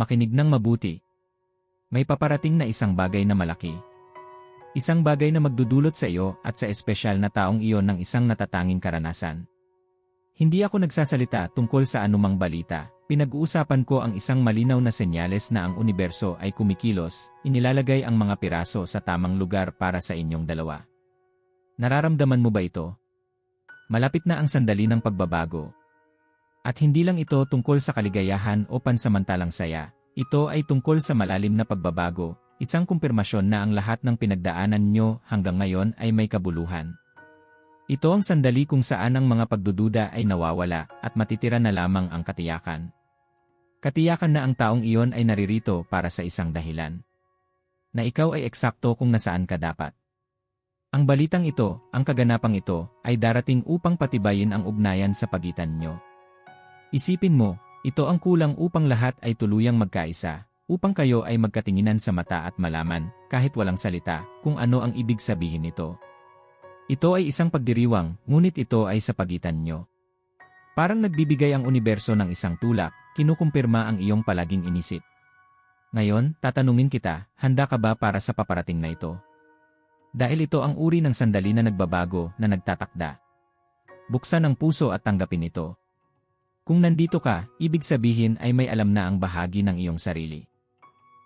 Makinig ng mabuti. May paparating na isang bagay na malaki. Isang bagay na magdudulot sa iyo at sa espesyal na taong iyon ng isang natatanging karanasan. Hindi ako nagsasalita tungkol sa anumang balita, pinag-uusapan ko ang isang malinaw na senyales na ang universo ay kumikilos, inilalagay ang mga piraso sa tamang lugar para sa inyong dalawa. Nararamdaman mo ba ito? Malapit na ang sandali ng pagbabago. At hindi lang ito tungkol sa kaligayahan o pansamantalang saya, ito ay tungkol sa malalim na pagbabago, isang kumpirmasyon na ang lahat ng pinagdaanan nyo hanggang ngayon ay may kabuluhan. Ito ang sandali kung saan ang mga pagdududa ay nawawala at matitira na lamang ang katiyakan. Katiyakan na ang taong iyon ay naririto para sa isang dahilan. Na ikaw ay eksakto kung nasaan ka dapat. Ang balitang ito, ang kaganapang ito, ay darating upang patibayin ang ugnayan sa pagitan nyo. Isipin mo, ito ang kulang upang lahat ay tuluyang magkaisa, upang kayo ay magkatinginan sa mata at malaman, kahit walang salita, kung ano ang ibig sabihin nito. Ito ay isang pagdiriwang, ngunit ito ay sa pagitan nyo. Parang nagbibigay ang universo ng isang tulak, kinukumpirma ang iyong palaging inisip. Ngayon, tatanungin kita, handa ka ba para sa paparating na ito? Dahil ito ang uri ng sandali na nagbabago na nagtatakda. Buksan ang puso at tanggapin ito. Kung nandito ka, ibig sabihin ay may alam na ang bahagi ng iyong sarili.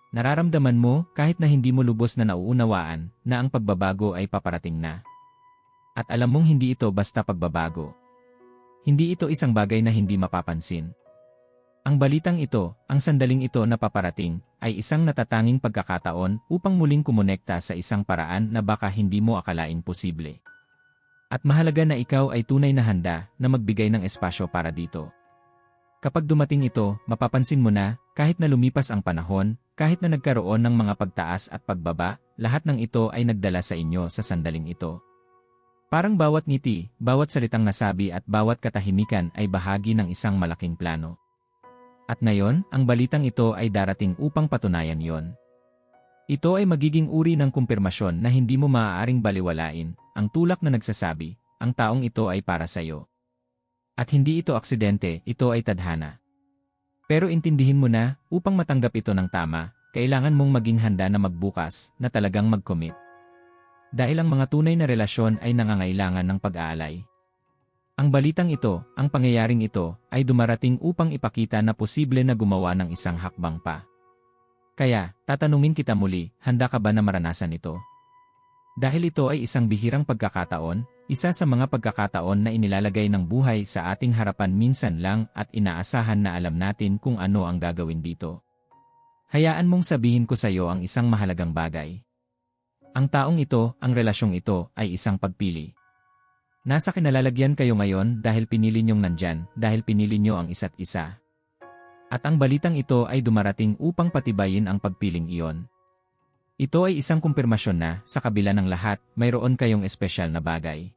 Nararamdaman mo kahit na hindi mo lubos na nauunawaan na ang pagbabago ay paparating na. At alam mong hindi ito basta pagbabago. Hindi ito isang bagay na hindi mapapansin. Ang balitang ito, ang sandaling ito na paparating, ay isang natatanging pagkakataon upang muling kumonekta sa isang paraan na baka hindi mo akalain posible. At mahalaga na ikaw ay tunay na handa na magbigay ng espasyo para dito. Kapag dumating ito, mapapansin mo na, kahit na lumipas ang panahon, kahit na nagkaroon ng mga pagtaas at pagbaba, lahat ng ito ay nagdala sa inyo sa sandaling ito. Parang bawat ngiti, bawat salitang nasabi at bawat katahimikan ay bahagi ng isang malaking plano. At ngayon, ang balitang ito ay darating upang patunayan yon. Ito ay magiging uri ng kumpirmasyon na hindi mo maaaring baliwalain, ang tulak na nagsasabi, ang taong ito ay para sa iyo. At hindi ito aksidente, ito ay tadhana. Pero intindihin mo na, upang matanggap ito ng tama, kailangan mong maging handa na magbukas, na talagang mag-commit. Dahil ang mga tunay na relasyon ay nangangailangan ng pag-aalay. Ang balitang ito, ang pangyayaring ito, ay dumarating upang ipakita na posible na gumawa ng isang hakbang pa. Kaya, tatanungin kita muli, handa ka ba na maranasan ito? Dahil ito ay isang bihirang pagkakataon, isa sa mga pagkakataon na inilalagay ng buhay sa ating harapan minsan lang at inaasahan na alam natin kung ano ang gagawin dito. Hayaan mong sabihin ko sa iyo ang isang mahalagang bagay. Ang taong ito, ang relasyong ito, ay isang pagpili. Nasa kinalalagyan kayo ngayon dahil pinili niyong nandyan, dahil pinili niyo ang isa't isa. At ang balitang ito ay dumarating upang patibayin ang pagpiling iyon. Ito ay isang kumpirmasyon na, sa kabila ng lahat, mayroon kayong espesyal na bagay.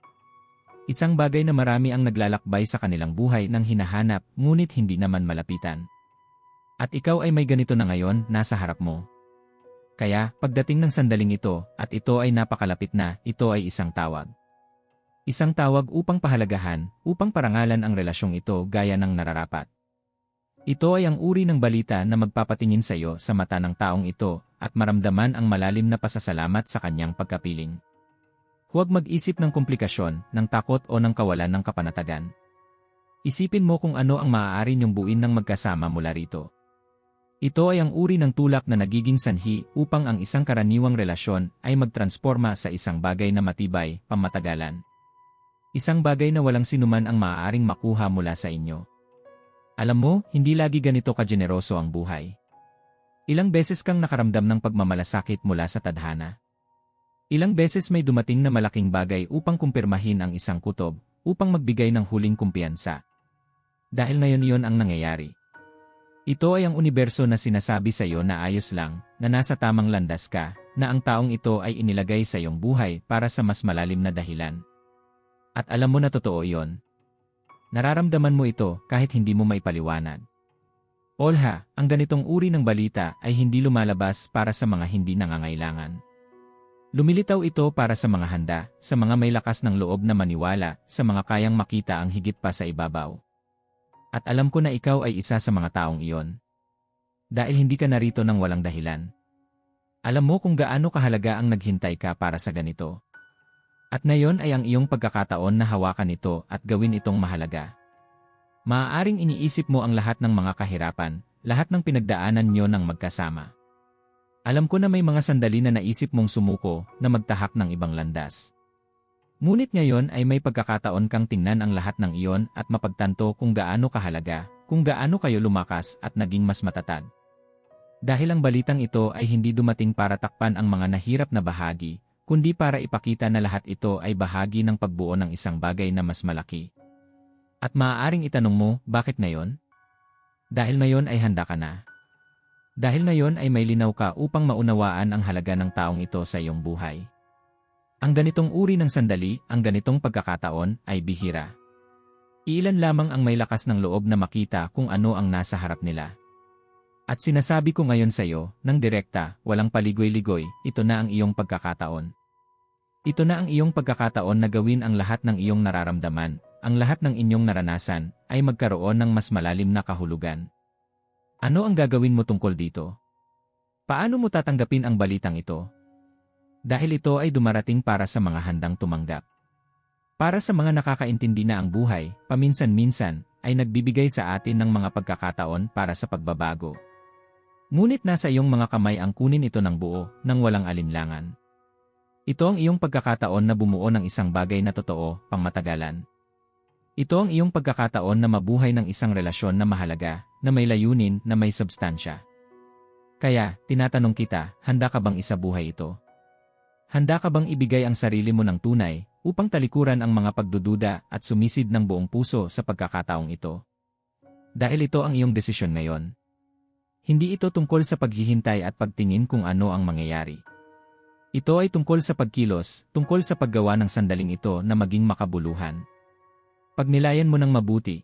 Isang bagay na marami ang naglalakbay sa kanilang buhay nang hinahanap, ngunit hindi naman malapitan. At ikaw ay may ganito na ngayon, nasa harap mo. Kaya, pagdating ng sandaling ito, at ito ay napakalapit na, ito ay isang tawag. Isang tawag upang pahalagahan, upang parangalan ang relasyong ito gaya ng nararapat. Ito ay ang uri ng balita na magpapatingin sa iyo sa mata ng taong ito at maramdaman ang malalim na pasasalamat sa kanyang pagkapiling. Huwag mag-isip ng komplikasyon, ng takot o ng kawalan ng kapanatagan. Isipin mo kung ano ang maaari niyong buuin ng magkasama mula rito. Ito ay ang uri ng tulak na nagiging sanhi upang ang isang karaniwang relasyon ay magtransforma sa isang bagay na matibay, pamatagalan. Isang bagay na walang sinuman ang maaaring makuha mula sa inyo. Alam mo, hindi lagi ganito kageneroso ang buhay. Ilang beses kang nakaramdam ng pagmamalasakit mula sa tadhana. Ilang beses may dumating na malaking bagay upang kumpirmahin ang isang kutob, upang magbigay ng huling kumpiyansa. Dahil ngayon iyon ang nangyayari. Ito ay ang universo na sinasabi sa iyo na ayos lang, na nasa tamang landas ka, na ang taong ito ay inilagay sa iyong buhay para sa mas malalim na dahilan. At alam mo na totoo iyon, Nararamdaman mo ito kahit hindi mo maipaliwanag. Olha, ang ganitong uri ng balita ay hindi lumalabas para sa mga hindi nangangailangan. Lumilitaw ito para sa mga handa, sa mga may lakas ng loob na maniwala, sa mga kayang makita ang higit pa sa ibabaw. At alam ko na ikaw ay isa sa mga taong iyon. Dahil hindi ka narito ng walang dahilan. Alam mo kung gaano kahalaga ang naghintay ka para sa ganito. At ngayon ay ang iyong pagkakataon na hawakan ito at gawin itong mahalaga. Maaaring iniisip mo ang lahat ng mga kahirapan, lahat ng pinagdaanan nyo ng magkasama. Alam ko na may mga sandali na naisip mong sumuko na magtahak ng ibang landas. Ngunit ngayon ay may pagkakataon kang tingnan ang lahat ng iyon at mapagtanto kung gaano kahalaga, kung gaano kayo lumakas at naging mas matatag. Dahil ang balitang ito ay hindi dumating para takpan ang mga nahirap na bahagi, kundi para ipakita na lahat ito ay bahagi ng pagbuo ng isang bagay na mas malaki. At maaaring itanong mo, bakit ngayon? Dahil ngayon ay handa ka na. Dahil ngayon ay may linaw ka upang maunawaan ang halaga ng taong ito sa iyong buhay. Ang ganitong uri ng sandali, ang ganitong pagkakataon, ay bihira. Iilan lamang ang may lakas ng loob na makita kung ano ang nasa harap nila. At sinasabi ko ngayon sa iyo, ng direkta, walang paligoy-ligoy, ito na ang iyong pagkakataon. Ito na ang iyong pagkakataon na gawin ang lahat ng iyong nararamdaman, ang lahat ng inyong naranasan, ay magkaroon ng mas malalim na kahulugan. Ano ang gagawin mo tungkol dito? Paano mo tatanggapin ang balitang ito? Dahil ito ay dumarating para sa mga handang tumanggap. Para sa mga nakakaintindi na ang buhay, paminsan-minsan, ay nagbibigay sa atin ng mga pagkakataon para sa pagbabago. Ngunit nasa iyong mga kamay ang kunin ito ng buo, nang walang alinlangan. Ito ang iyong pagkakataon na bumuo ng isang bagay na totoo, pangmatagalan. Ito ang iyong pagkakataon na mabuhay ng isang relasyon na mahalaga, na may layunin, na may substansya. Kaya, tinatanong kita, handa ka bang isabuhay ito? Handa ka bang ibigay ang sarili mo ng tunay, upang talikuran ang mga pagdududa at sumisid ng buong puso sa pagkakataong ito? Dahil ito ang iyong desisyon ngayon. Hindi ito tungkol sa paghihintay at pagtingin kung ano ang mangyayari. Ito ay tungkol sa pagkilos, tungkol sa paggawa ng sandaling ito na maging makabuluhan. Pagnilayan mo ng mabuti.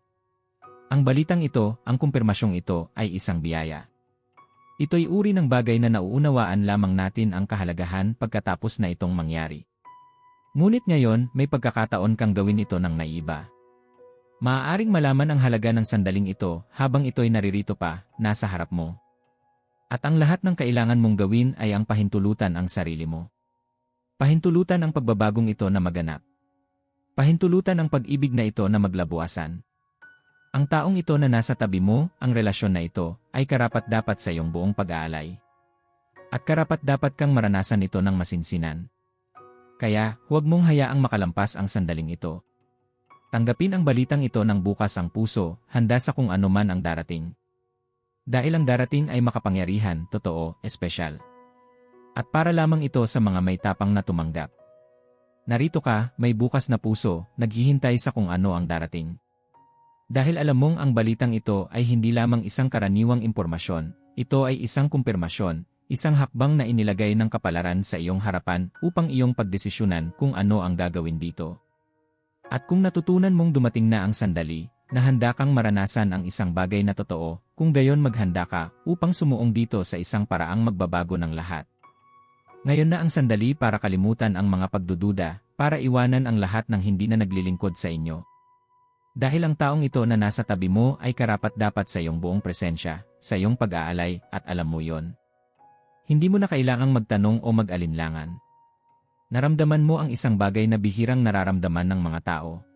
Ang balitang ito, ang kumpirmasyong ito, ay isang biyaya. Ito'y uri ng bagay na nauunawaan lamang natin ang kahalagahan pagkatapos na itong mangyari. Ngunit ngayon, may pagkakataon kang gawin ito ng naiba. Maaaring malaman ang halaga ng sandaling ito habang ito'y naririto pa, nasa harap mo. At ang lahat ng kailangan mong gawin ay ang pahintulutan ang sarili mo. Pahintulutan ang pagbabagong ito na maganap. Pahintulutan ang pag-ibig na ito na maglabuasan. Ang taong ito na nasa tabi mo, ang relasyon na ito, ay karapat-dapat sa iyong buong pag-aalay. At karapat-dapat kang maranasan ito ng masinsinan. Kaya, huwag mong hayaang makalampas ang sandaling ito. Tanggapin ang balitang ito ng bukas ang puso, handa sa kung ano man ang darating. Dahil ang darating ay makapangyarihan, totoo, espesyal. At para lamang ito sa mga may tapang na tumanggap. Narito ka, may bukas na puso, naghihintay sa kung ano ang darating. Dahil alam mong ang balitang ito ay hindi lamang isang karaniwang impormasyon, ito ay isang kumpirmasyon, isang hakbang na inilagay ng kapalaran sa iyong harapan upang iyong pagdesisyonan kung ano ang gagawin dito. At kung natutunan mong dumating na ang sandali, na handa kang maranasan ang isang bagay na totoo, kung gayon maghanda ka upang sumuong dito sa isang paraang magbabago ng lahat. Ngayon na ang sandali para kalimutan ang mga pagdududa, para iwanan ang lahat ng hindi na naglilingkod sa inyo. Dahil ang taong ito na nasa tabi mo ay karapat-dapat sa iyong buong presensya, sa iyong pag-aalay, at alam mo yon. Hindi mo na kailangang magtanong o mag-alinlangan. Naramdaman mo ang isang bagay na bihirang nararamdaman ng mga tao.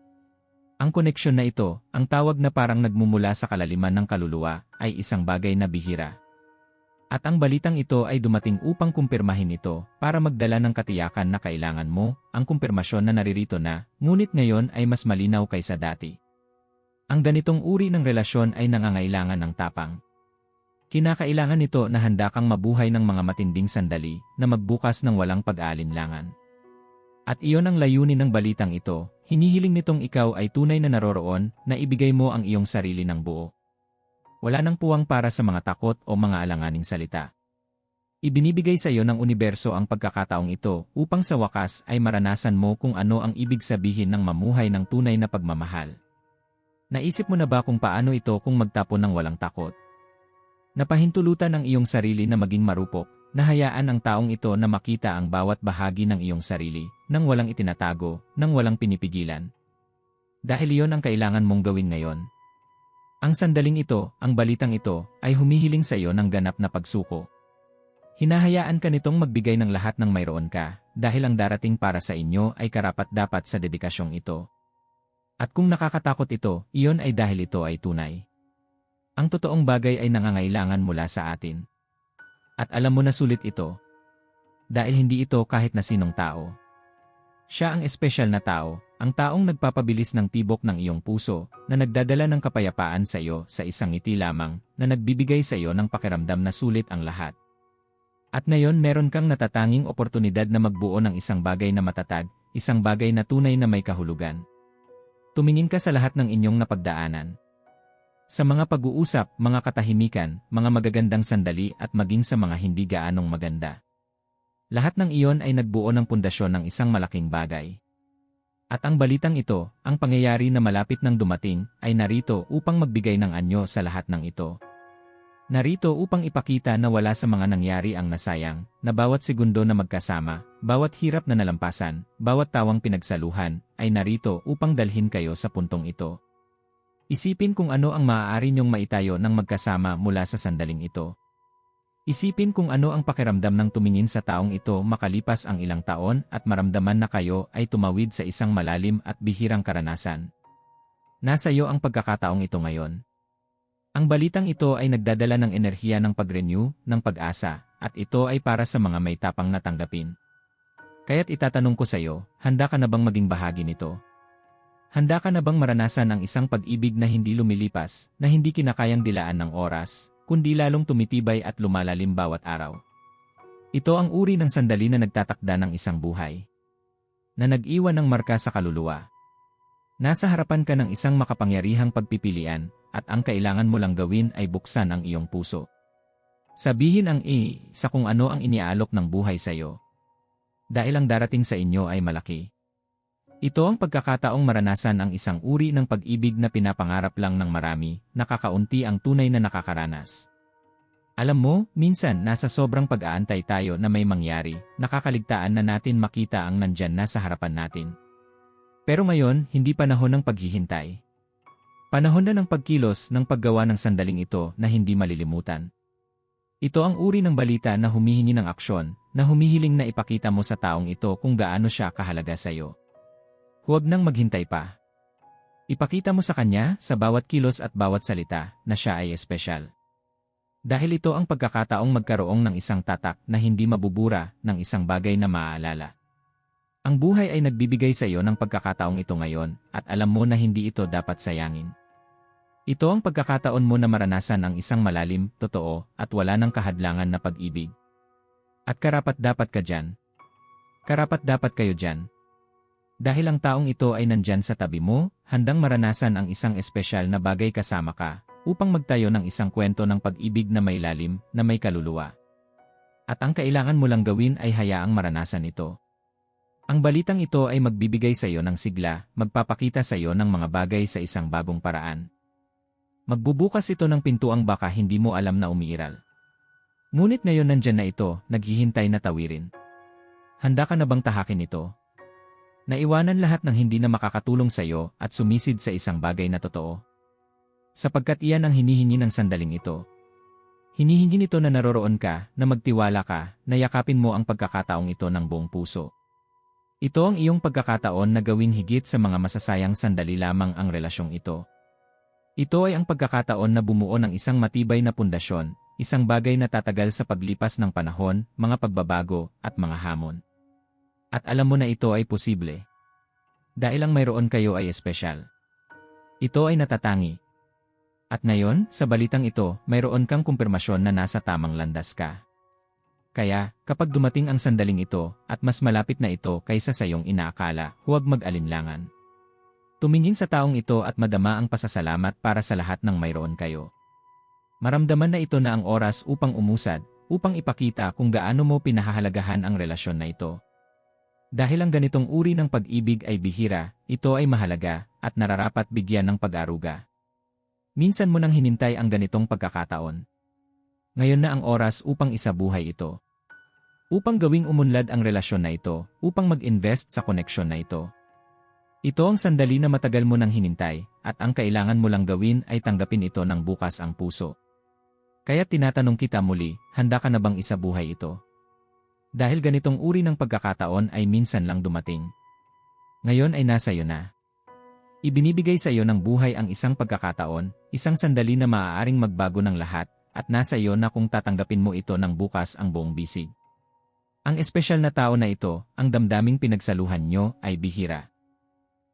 Ang koneksyon na ito, ang tawag na parang nagmumula sa kalaliman ng kaluluwa, ay isang bagay na bihira. At ang balitang ito ay dumating upang kumpirmahin ito, para magdala ng katiyakan na kailangan mo, ang kumpirmasyon na naririto na, ngunit ngayon ay mas malinaw kaysa dati. Ang ganitong uri ng relasyon ay nangangailangan ng tapang. Kinakailangan nito na handa kang mabuhay ng mga matinding sandali na magbukas ng walang pag-aalinlangan. At iyon ang layunin ng balitang ito, hinihiling nitong ikaw ay tunay na naroroon na ibigay mo ang iyong sarili ng buo. Wala nang puwang para sa mga takot o mga alanganing salita. Ibinibigay sa iyo ng universo ang pagkakataong ito upang sa wakas ay maranasan mo kung ano ang ibig sabihin ng mamuhay ng tunay na pagmamahal. Naisip mo na ba kung paano ito kung magtapon ng walang takot? Napahintulutan ang iyong sarili na maging marupok, Nahayaan ang taong ito na makita ang bawat bahagi ng iyong sarili, nang walang itinatago, nang walang pinipigilan. Dahil iyon ang kailangan mong gawin ngayon. Ang sandaling ito, ang balitang ito, ay humihiling sa iyo ng ganap na pagsuko. Hinahayaan ka nitong magbigay ng lahat ng mayroon ka, dahil ang darating para sa inyo ay karapat-dapat sa dedikasyong ito. At kung nakakatakot ito, iyon ay dahil ito ay tunay. Ang totoong bagay ay nangangailangan mula sa atin. At alam mo na sulit ito. Dahil hindi ito kahit na sinong tao. Siya ang espesyal na tao, ang taong nagpapabilis ng tibok ng iyong puso, na nagdadala ng kapayapaan sa iyo sa isang ngiti lamang, na nagbibigay sa iyo ng pakiramdam na sulit ang lahat. At ngayon meron kang natatanging oportunidad na magbuo ng isang bagay na matatag, isang bagay na tunay na may kahulugan. Tumingin ka sa lahat ng inyong napagdaanan. Sa mga pag-uusap, mga katahimikan, mga magagandang sandali at maging sa mga hindi gaanong maganda. Lahat ng iyon ay nagbuo ng pundasyon ng isang malaking bagay. At ang balitang ito, ang pangyayari na malapit ng dumating, ay narito upang magbigay ng anyo sa lahat ng ito. Narito upang ipakita na wala sa mga nangyari ang nasayang, na bawat segundo na magkasama, bawat hirap na nalampasan, bawat tawang pinagsaluhan, ay narito upang dalhin kayo sa puntong ito. Isipin kung ano ang maaari niyong maitayo ng magkasama mula sa sandaling ito. Isipin kung ano ang pakiramdam ng tumingin sa taong ito makalipas ang ilang taon at maramdaman na kayo ay tumawid sa isang malalim at bihirang karanasan. Nasa iyo ang pagkakataong ito ngayon. Ang balitang ito ay nagdadala ng enerhiya ng pag-renew, ng pag-asa, at ito ay para sa mga may tapang natanggapin. Kaya't itatanong ko sa iyo, handa ka na bang maging bahagi nito? Handa ka na bang maranasan ang isang pag-ibig na hindi lumilipas, na hindi kinakayang dilaan ng oras, kundi lalong tumitibay at lumalalim bawat araw? Ito ang uri ng sandali na nagtatakda ng isang buhay. Na nag-iwan ng marka sa kaluluwa. Nasa harapan ka ng isang makapangyarihang pagpipilian, at ang kailangan mo lang gawin ay buksan ang iyong puso. Sabihin ang i sa kung ano ang iniaalok ng buhay sa iyo. Dahil ang darating sa inyo ay malaki. Ito ang pagkakataong maranasan ang isang uri ng pag-ibig na pinapangarap lang ng marami, nakakaunti ang tunay na nakakaranas. Alam mo, minsan nasa sobrang pag-aantay tayo na may mangyari, nakakaligtaan na natin makita ang nandyan na sa harapan natin. Pero ngayon, hindi panahon ng paghihintay. Panahon na ng pagkilos ng paggawa ng sandaling ito na hindi malilimutan. Ito ang uri ng balita na humihingi ng aksyon, na humihiling na ipakita mo sa taong ito kung gaano siya kahalaga sa iyo. Huwag nang maghintay pa. Ipakita mo sa kanya, sa bawat kilos at bawat salita, na siya ay espesyal. Dahil ito ang pagkakataong magkaroong ng isang tatak na hindi mabubura ng isang bagay na maaalala. Ang buhay ay nagbibigay sa iyo ng pagkakataong ito ngayon at alam mo na hindi ito dapat sayangin. Ito ang pagkakataon mo na maranasan ang isang malalim, totoo, at wala ng kahadlangan na pag-ibig. At karapat dapat ka dyan. Karapat dapat kayo dyan. Dahil ang taong ito ay nandyan sa tabi mo, handang maranasan ang isang espesyal na bagay kasama ka, upang magtayo ng isang kwento ng pag-ibig na may lalim, na may kaluluwa. At ang kailangan mo lang gawin ay hayaang maranasan ito. Ang balitang ito ay magbibigay sa iyo ng sigla, magpapakita sa iyo ng mga bagay sa isang bagong paraan. Magbubukas ito ng pintuang baka hindi mo alam na umiiral. Ngunit ngayon nandyan na ito, naghihintay na tawirin. Handa ka na bang tahakin ito? Naiwanan lahat ng hindi na makakatulong sa iyo at sumisid sa isang bagay na totoo. Sapagkat iyan ang hinihingi ng sandaling ito. Hinihingi nito na naroroon ka, na magtiwala ka, na yakapin mo ang pagkakataong ito ng buong puso. Ito ang iyong pagkakataon na gawing higit sa mga masasayang sandali lamang ang relasyong ito. Ito ay ang pagkakataon na bumuo ng isang matibay na pundasyon, isang bagay na tatagal sa paglipas ng panahon, mga pagbabago, at mga hamon. At alam mo na ito ay posible. Dahil ang mayroon kayo ay espesyal. Ito ay natatangi. At ngayon, sa balitang ito, mayroon kang kumpirmasyon na nasa tamang landas ka. Kaya, kapag dumating ang sandaling ito, at mas malapit na ito kaysa sa iyong inaakala, huwag mag-alinlangan. Tumingin sa taong ito at madama ang pasasalamat para sa lahat ng mayroon kayo. Maramdaman na ito na ang oras upang umusad, upang ipakita kung gaano mo pinahahalagahan ang relasyon na ito. Dahil ang ganitong uri ng pag-ibig ay bihira, ito ay mahalaga, at nararapat bigyan ng pag-aruga. Minsan mo nang hinintay ang ganitong pagkakataon. Ngayon na ang oras upang isabuhay ito. Upang gawing umunlad ang relasyon na ito, upang mag-invest sa koneksyon na ito. Ito ang sandali na matagal mo nang hinintay, at ang kailangan mo lang gawin ay tanggapin ito ng bukas ang puso. Kaya tinatanong kita muli, handa ka na bang isabuhay ito? Dahil ganitong uri ng pagkakataon ay minsan lang dumating. Ngayon ay nasa iyo na. Ibinibigay sa iyo ng buhay ang isang pagkakataon, isang sandali na maaaring magbago ng lahat, at nasa iyo na kung tatanggapin mo ito ng bukas ang buong bisig. Ang espesyal na tao na ito, ang damdaming pinagsaluhan nyo, ay bihira.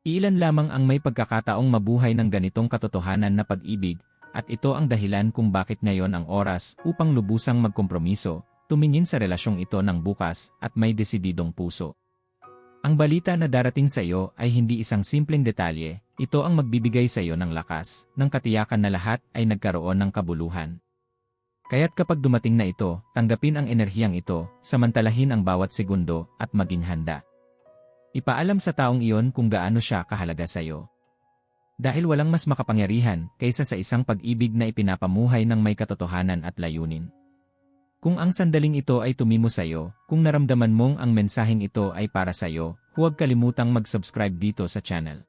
Ilan lamang ang may pagkakataong mabuhay ng ganitong katotohanan na pag-ibig, at ito ang dahilan kung bakit ngayon ang oras upang lubusang magkompromiso, tumingin sa relasyong ito ng bukas at may desididong puso. Ang balita na darating sa iyo ay hindi isang simpleng detalye, ito ang magbibigay sa iyo ng lakas, ng katiyakan na lahat ay nagkaroon ng kabuluhan. Kaya't kapag dumating na ito, tanggapin ang enerhiyang ito, samantalahin ang bawat segundo, at maging handa. Ipaalam sa taong iyon kung gaano siya kahalaga sa iyo. Dahil walang mas makapangyarihan kaysa sa isang pag-ibig na ipinapamuhay ng may katotohanan at layunin. Kung ang sandaling ito ay tumimo sa iyo, kung naramdaman mong ang mensaheng ito ay para sa iyo, huwag kalimutang mag-subscribe dito sa channel.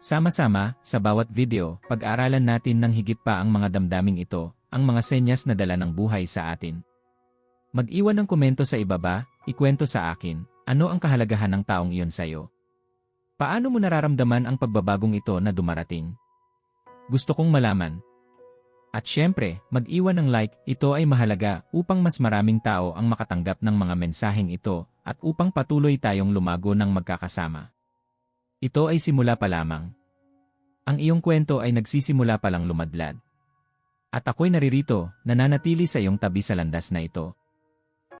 Sama-sama, sa bawat video, pag-aralan natin ng higit pa ang mga damdaming ito, ang mga senyas na dala ng buhay sa atin. Mag-iwan ng komento sa ibaba, ikwento sa akin, ano ang kahalagahan ng taong iyon sa iyo? Paano mo nararamdaman ang pagbabagong ito na dumarating? Gusto kong malaman. At syempre, mag-iwan ng like, ito ay mahalaga upang mas maraming tao ang makatanggap ng mga mensaheng ito at upang patuloy tayong lumago ng magkakasama. Ito ay simula pa lamang. Ang iyong kwento ay nagsisimula pa lang lumadlad. At ako'y naririto, nananatili sa iyong tabi sa landas na ito.